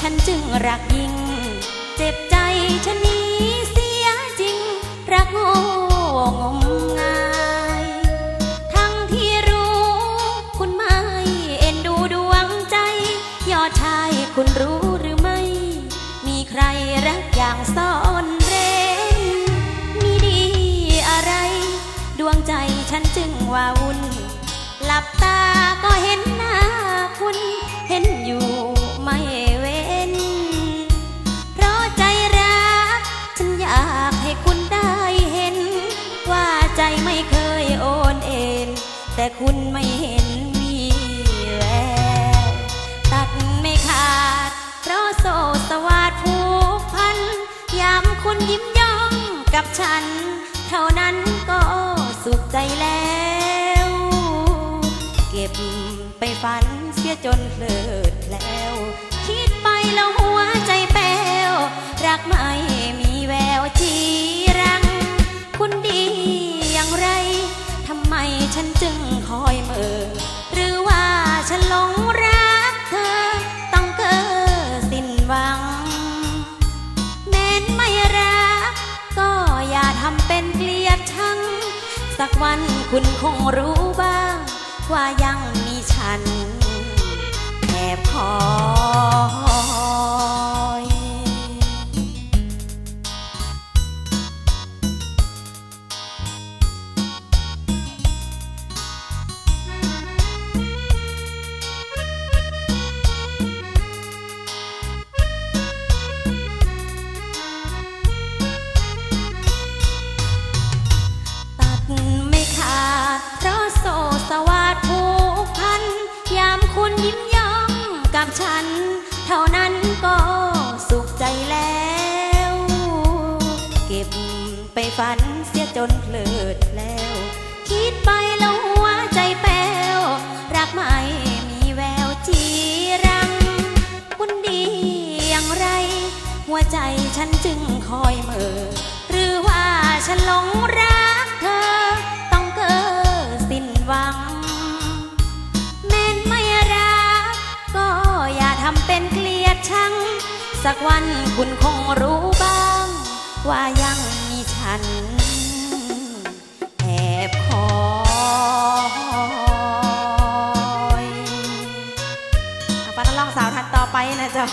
ฉันจึงรักยิ่ง เจ็บใจฉันนี้เสียจริง รักโง่งมงาย ทั้งที่รู้คุณไม่เอ็นดูดวงใจ ยอดชายคุณรู้หรือไม่ มีใครรักอย่างซ่อนเร้นมีดีอะไร ดวงใจฉันจึงว่าวุ่น หลับตาก็เห็นหน้าคุณเห็นอยู่ แต่คุณไม่เห็นมีแววตัดไม่ขาด เพราะโซสวาดผูกพัน ยามคุณยิ้มย่องกับฉัน เท่านั้นก็สุขใจแล้ว เก็บไปฝันเสียจนเพลิดแล้ว คิดไปแล้วหัว ฉันจึงคอยเมื่อหรือว่าฉันหลงรักเธอ ต้องเกอสิ้นหวัง แม้นไม่รัก ก็อย่าทำเป็นเกลียดชัง สักวันคุณคงรู้บ้าง ว่ายังมีฉันแอบคอ ไปฝันเสียจนเพลิดแล้ว คิดไปแล้วหัวใจแป้ว รักไม่มีแววจีรังคุณดีอย่างไร หัวใจฉันจึงคอยเมื่อหรือว่าฉันหลงรักเธอ ต้องเกอสิ้นหวังแม้นไม่รัก ก็อย่าทำเป็นเกลียดชัง สักวันคุณคงรู้บ้าง ว่ายัง ฉันแอบคอยเอาปาต้องลองสาวทันต่อไปนะจ๊ะ